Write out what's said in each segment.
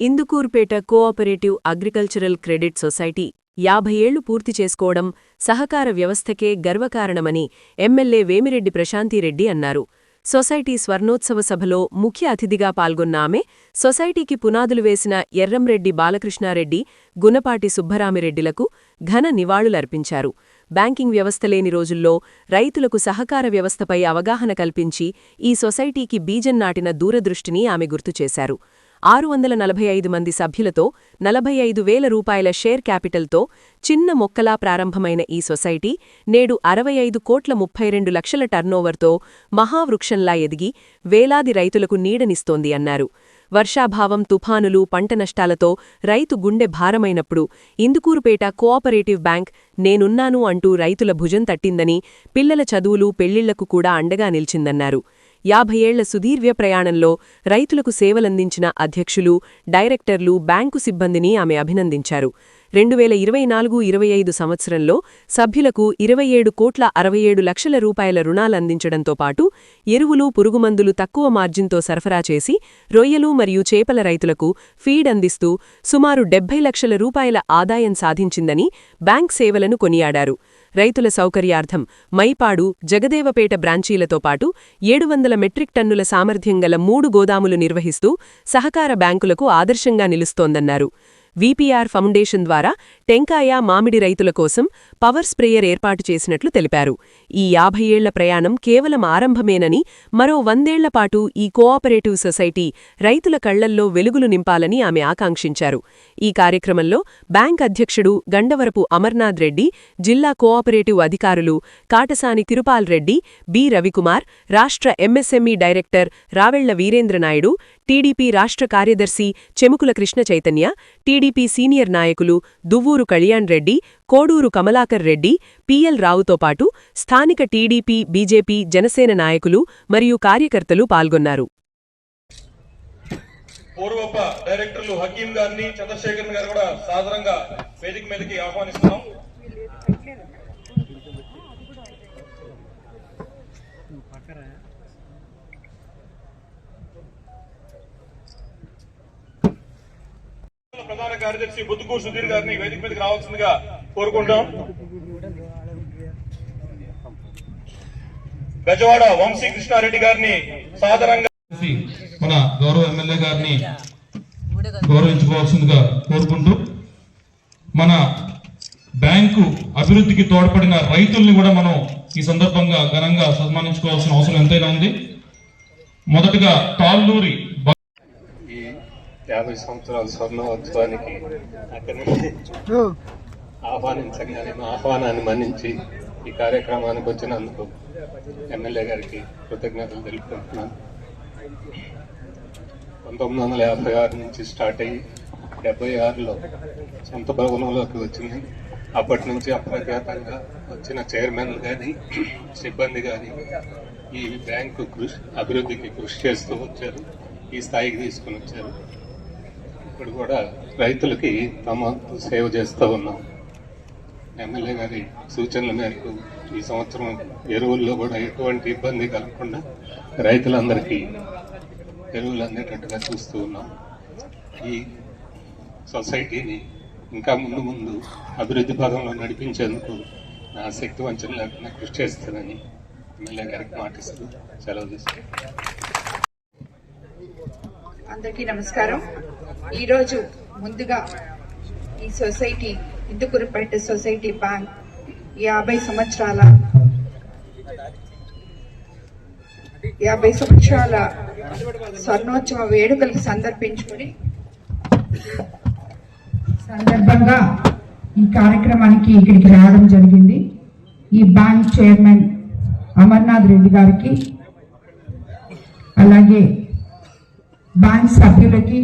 Indukurpeta cooperative agricultural credit society యాభై ఏళ్ళు పూర్తి చేసుకోవడం సహకార వ్యవస్థకే గర్వకారణమని ఎమ్మెల్యే వేమిరెడ్డి ప్రశాంతిరెడ్డి అన్నారు. సొసైటీ స్వర్ణోత్సవ సభలో ముఖ్య అతిథిగా పాల్గొన్న ఆమె సొసైటీకి పునాదులు వేసిన ఎర్రంరెడ్డి బాలకృష్ణారెడ్డి గునపాటి సుబ్బరామిరెడ్డిలకు ఘన నివాళులర్పించారు. బ్యాంకింగ్ వ్యవస్థ లేని రోజుల్లో రైతులకు సహకార వ్యవస్థపై అవగాహన కల్పించి ఈ సొసైటీకి బీజం నాటిన దూరదృష్టిని ఆమె గుర్తుచేశారు ఆరు వందల నలభై ఐదు మంది సభ్యులతో నలభై ఐదు వేల రూపాయల షేర్ క్యాపిటల్తో చిన్న మొక్కలా ప్రారంభమైన ఈ సొసైటీ నేడు అరవై ఐదు కోట్ల ముప్పై రెండు లక్షల టర్నోవర్తో మహావృక్షంలా ఎదిగి వేలాది రైతులకు నీడనిస్తోంది అన్నారు. వర్షాభావం తుఫానులు పంట నష్టాలతో రైతు గుండె భారమైనప్పుడు ఇందుకూరుపేట కోఆపరేటివ్ బ్యాంక్ నేనున్నాను అంటూ రైతుల భుజం తట్టిందని పిల్లల చదువులు పెళ్ళిళ్ళకు కూడా అండగా నిలిచిందన్నారు. యాభై ఏళ్ళ సుదీర్ఘ ప్రయాణంలో రైతులకు సేవలందించిన అధ్యక్షులు డైరెక్టర్లు బ్యాంకు సిబ్బందిని ఆమె అభినందించారు. రెండు వేల ఇరవై నాలుగు ఇరవై ఐదు సంవత్సరంలో సభ్యులకు ఇరవై ఏడు కోట్ల అరవై ఏడు లక్షల రూపాయల రుణాలందించడంతో పాటు ఎరువులు పురుగుమందులు తక్కువ మార్జిన్తో సరఫరా చేసి రొయ్యలు మరియు చేపల రైతులకు ఫీడ్ అందిస్తూ సుమారు డెబ్బై లక్షల రూపాయల ఆదాయం సాధించిందని బ్యాంక్ సేవలను కొనియాడారు. రైతుల సౌకర్యార్థం మైపాడు జగదేవపేట బ్రాంచీలతో పాటు ఏడు వందల మెట్రిక్ టన్నుల సామర్థ్యం గల మూడు గోదాములు నిర్వహిస్తూ సహకార బ్యాంకులకు ఆదర్శంగా నిలుస్తోందన్నారు. వీపీఆర్ ఫౌండేషన్ ద్వారా టెంకాయ మామిడి రైతుల కోసం పవర్ స్ప్రేయర్ ఏర్పాటు చేసినట్లు తెలిపారు. ఈ యాభై ఏళ్ళ ప్రయాణం కేవలం ఆరంభమేనని మరో వందేళ్ళపాటు ఈ కోఆపరేటివ్ సొసైటీ రైతుల కళ్ళల్లో వెలుగులు నింపాలని ఆమె ఆకాంక్షించారు. ఈ కార్యక్రమంలో బ్యాంక్ అధ్యక్షుడు గండవరపు అమర్నాథ్ రెడ్డి జిల్లా కోఆపరేటివ్ అధికారులు కాటసాని తిరుపాల్ రెడ్డి బి రవికుమార్ రాష్ట్ర MSME director Ravella Veerendranaidu TDP రాష్ట్ర కార్యదర్శి చెముకుల కృష్ణ చైతన్య టీడీపీ సీనియర్ నాయకులు దువ్వూరు కళ్యాణ్ రెడ్డి కోడూరు కమలాకర్ రెడ్డి పిఎల్ రావుతో పాటు స్థానిక టీడీపీ బీజేపీ జనసేన నాయకులు మరియు కార్యకర్తలు పాల్గొన్నారు. పూర్వప డైరెక్టర్లు హకీం గారిని చంద్రశేఖర్ గారు కూడా సాధారణంగా వేదిక మీదకి ఆహ్వానిస్తున్నాం. ప్రధాన కార్యదర్శి బుద్ధుకూరు సుధీర్ గారిని వేదిక మీదకి రావాల్సిందిగా కోరుకుంటాం. గజవాడ వంశీ కృష్ణారెడ్డి గారిని సాధారణంగా మన గౌరవ ఎమ్మెల్యే గారిని గౌరవించుకోవాల్సిందిగా కోరుకుంటూ మన బ్యాంకు అభివృద్ధికి తోడ్పడిన రైతుల్ని కూడా మనం ఈ సందర్భంగా ఘనంగా సన్మానించుకోవాల్సిన అవసరం ఎంతైనా ఉంది. మొదటగా తాళ్ళూరి యాభై సంవత్సరాల స్వర్ణోత్సవానికి అక్కడి నుండి ఆహ్వానించగానే మా ఆహ్వానాన్ని మన్నించి ఈ కార్యక్రమానికి వచ్చినందుకు ఎమ్మెల్యే గారికి కృతజ్ఞతలు తెలుపుకుంటున్నాను. పంతొమ్మిది వందల యాభై ఆరు నుంచి స్టార్ట్ అయ్యి డెబ్బై ఆరులో సొంత భవనంలోకి వచ్చింది. అప్పటి నుంచి అప్రఖ్యాతంగా వచ్చిన చైర్మన్ కానీ సిబ్బంది కానీ ఈ బ్యాంకు కృషి అభివృద్ధికి కృషి చేస్తూ వచ్చారు. ఈ స్థాయికి తీసుకుని వచ్చారు. ఇప్పుడు కూడా రైతులకి తమ వంతు సేవ చేస్తూ ఉన్నాం. ఎమ్మెల్యే గారి సూచనల మేరకు ఈ సంవత్సరం ఎరువుల్లో కూడా ఎటువంటి ఇబ్బంది కలగకుండా రైతులందరికీ ఎరువులు అందేటట్టుగా చూస్తూ ఉన్నాం. ఈ సొసైటీని ఇంకా ముందు ముందు అభివృద్ధి పదంలో నడిపించేందుకు నా శక్తి వంచన లేకుండా కృషి చేస్తానని ఎమ్మెల్యే గారికి మాటిస్తూ సెలవు తీసుకుంటాను అందరికీ నమస్కారం. ఈరోజు ముందుగా ఈ సొసైటీ ఇందుకురపేట సొసైటీ బ్యాంక్ యాభై సంవత్సరాల యాభై సంవత్సరాల స్వర్ణోత్సవ వేడుకలకు సందర్భించుకుని సందర్భంగా ఈ కార్యక్రమానికి ఇక్కడికి రావడం జరిగింది. ఈ బ్యాంక్ చైర్మన్ అమర్నాథ్ రెడ్డి గారికి అలాగే బ్యాంక్ సభ్యులకి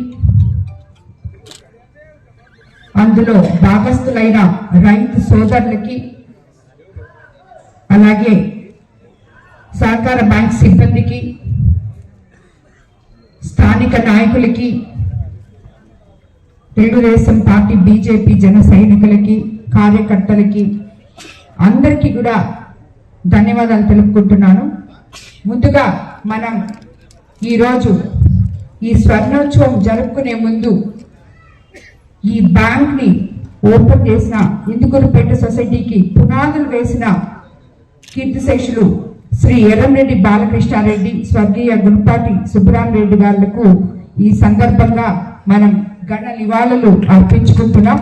అందులో భాగస్థులైన రైతు సోదరులకి అలాగే సహకార బ్యాంక్ సిబ్బందికి స్థానిక నాయకులకి తెలుగుదేశం పార్టీ బీజేపీ జన సైనికులకి కార్యకర్తలకి అందరికీ కూడా ధన్యవాదాలు తెలుపుకుంటున్నాను. ముందుగా మనం ఈరోజు ఈ స్వర్ణోత్సవం జరుపుకునే ముందు ఈ బ్యాంక్ని ఓపెన్ చేసిన ఇందుకూరుపేట సొసైటీకి పునాదులు వేసిన కీర్తిశేషులు శ్రీ ఎర్రంరెడ్డి బాలకృష్ణారెడ్డి స్వర్గీయ గురుపాటి సుబ్బరామరెడ్డి గారులకు ఈ సందర్భంగా మనం గణ నివాళులు అర్పించుకుంటున్నాం.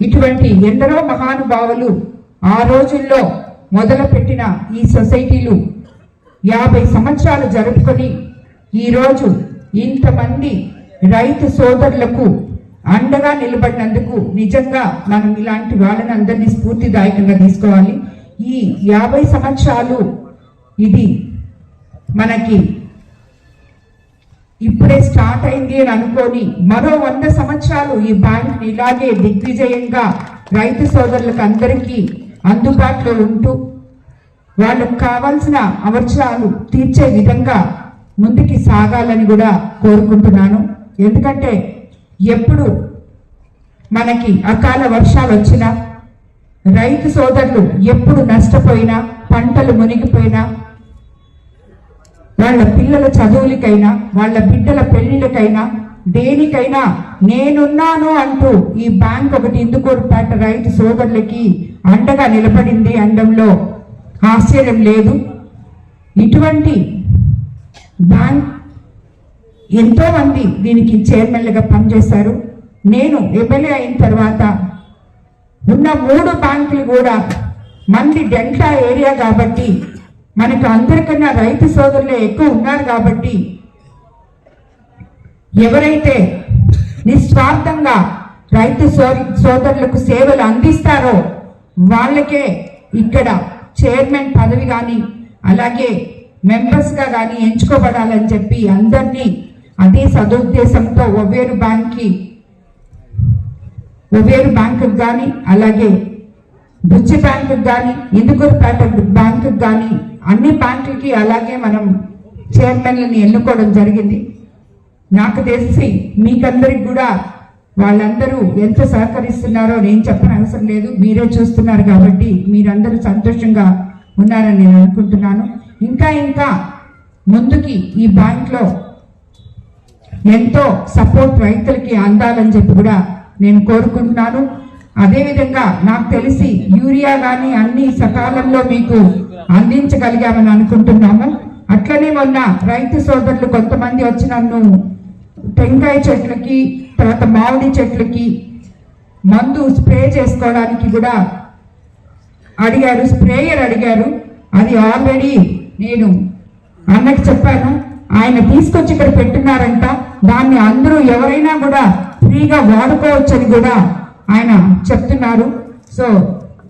ఇటువంటి ఎందరో మహానుభావులు ఆ రోజుల్లో మొదలుపెట్టిన ఈ సొసైటీలు యాభై సంవత్సరాలు జరుపుకొని ఈరోజు ఇంతమంది రైతు సోదరులకు అండగా నిలబడినందుకు నిజంగా మనం ఇలాంటి వాళ్ళని అందరినీ స్ఫూర్తిదాయకంగా తీసుకోవాలి. ఈ యాభై సంవత్సరాలు ఇది మనకి ఇప్పుడే స్టార్ట్ అయింది అని అనుకొని మరో వంద సంవత్సరాలు ఈ బ్యాంక్ ఇలాగే దిగ్విజయంగా రైతు సోదరులకు అందరికీ అందుబాటులో ఉంటూ వాళ్ళకు కావాల్సిన అవసరాలు తీర్చే విధంగా ముందుకి సాగాలని కూడా కోరుకుంటున్నాను. ఎందుకంటే ఎప్పుడు మనకి అకాల వర్షాలు వచ్చినా రైతు సోదరులు ఎప్పుడు నష్టపోయినా పంటలు మునిగిపోయినా వాళ్ళ పిల్లల చదువులకైనా వాళ్ళ బిడ్డల పెళ్ళిళ్ళకైనా దేనికైనా నేనున్నాను అంటూ ఈ బ్యాంక్ ఒకటి ఇందుకూరుపేట రైతు సోదరులకి అండగా నిలబడింది అండంలో ఆశ్చర్యం లేదు. ఇటువంటి బ్యాంక్ ఎంతో మంది దీనికి చైర్మన్లుగా పనిచేశారు నేను ఎమ్మెల్యే అయిన తర్వాత ఉన్న మూడు బ్యాంకులు కూడా మంది డెల్టా ఏరియా కాబట్టి మనకు అందరికన్నా రైతు సోదరులే ఎక్కువ ఉన్నారు కాబట్టి ఎవరైతే నిస్వార్థంగా రైతు సో- సోదరులకు సేవలు అందిస్తారో వాళ్ళకే ఇక్కడ చైర్మన్ పదవి కానీ అలాగే మెంబర్స్గా కానీ ఎంచుకోబడాలని చెప్పి అందరినీ అదే సదుద్దేశంతో ఒవేరు బ్యాంక్కి ఒవేరు బ్యాంకు కానీ అలాగే బుచ్చి బ్యాంకు కానీ ఇందుకూరుపేట బ్యాంకు కానీ అన్ని బ్యాంకులకి అలాగే మనం చైర్మన్లని ఎన్నుకోవడం జరిగింది. నాకు తెలిసి మీకందరికి కూడా వాళ్ళందరూ ఎంత సహకరిస్తున్నారో నేను చెప్పని అవసరం లేదు. మీరే చూస్తున్నారు కాబట్టి మీరందరూ సంతోషంగా ఉన్నారని నేను అనుకుంటున్నాను. ఇంకా ఇంకా ముందుకి ఈ బ్యాంక్లో ఎంతో సపోర్ట్ రైతులకి అందాలని చెప్పి కూడా నేను కోరుకుంటున్నాను. అదేవిధంగా నాకు తెలిసి యూరియా కానీ అన్ని సకాలంలో మీకు అందించగలిగామని అనుకుంటున్నాము. అట్లనే మొన్న రైతు సోదరులు కొంతమంది వచ్చి నన్ను టెంకాయ చెట్లకి తర్వాత మామిడి చెట్లకి మందు స్ప్రే చేసుకోవడానికి కూడా అడిగారు స్ప్రేయర్ అడిగారు. అది ఆల్రెడీ నేను అన్నకి చెప్పాను. ఆయన తీసుకొచ్చి ఇక్కడ పెట్టున్నారంట దాన్ని అందరూ ఎవరైనా కూడా ఫ్రీగా వాడుకోవచ్చని కూడా ఆయన చెప్తున్నారు. సో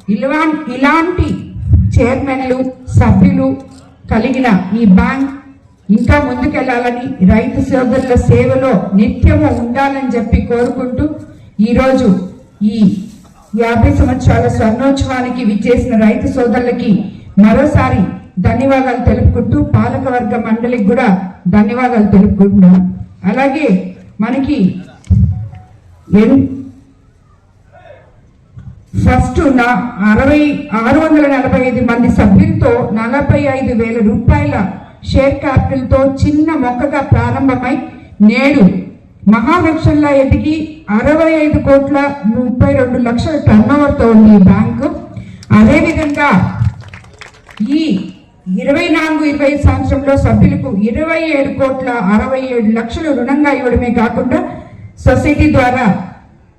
ఇలా ఇలాంటి చైర్మన్లు సభ్యులు కలిగిన ఈ బ్యాంక్ ఇంకా ముందుకెళ్ళాలని రైతు సోదరుల సేవలో నిత్యము ఉండాలని చెప్పి కోరుకుంటూ ఈరోజు ఈ యాభై సంవత్సరాల స్వర్ణోత్సవానికి విచ్చేసిన రైతు సోదరులకి మరోసారి ధన్యవాదాలు తెలుపుకుంటూ పాలకవర్గ మండలికి కూడా ధన్యవాదాలు తెలుపుకుంటున్నాం. అలాగే మనకి ఎన్ ఫస్ట్ నా అరవై ఆరు వందల నలభై ఐదు మంది సభ్యులతో నలభై ఐదు వేల రూపాయల షేర్ క్యాపిటల్తో చిన్న మొక్కగా ప్రారంభమై నేడు మహావృక్షంలా ఎదిగి అరవై ఐదు కోట్ల ముప్పై రెండు లక్షల టర్నోవర్తో ఉంది ఈ బ్యాంకు. అదేవిధంగా ఈ ఇరవై నాలుగు ఇరవై ఐదు సంవత్సరంలో సభ్యులకు ఇరవై ఏడు కోట్ల అరవై ఏడు లక్షలు రుణంగా ఇవ్వడమే కాకుండా సొసైటీ ద్వారా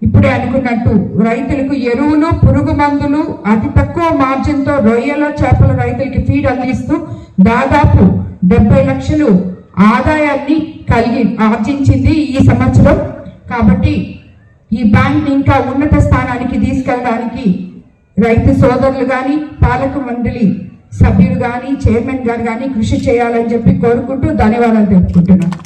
ఇప్పుడే అనుకున్నట్టు రైతులకు ఎరువులు పురుగు మందులు అతి తక్కువ మార్జిన్తో రొయ్యల చేపల రైతులకి ఫీడ్ అందిస్తూ దాదాపు డెబ్బై లక్షలు ఆదాయాన్ని కలిగి ఆర్జించింది ఈ సంవత్సరం. కాబట్టి ఈ బ్యాంక్ ఇంకా ఉన్నత స్థానానికి తీసుకెళ్ళడానికి రైతు సోదరులు కానీ పాలక మండలి సభ్యులు కానీ చైర్మన్ గారు కానీ కృషి చేయాలని చెప్పి కోరుకుంటూ ధన్యవాదాలు తెలుపుకుంటున్నాను.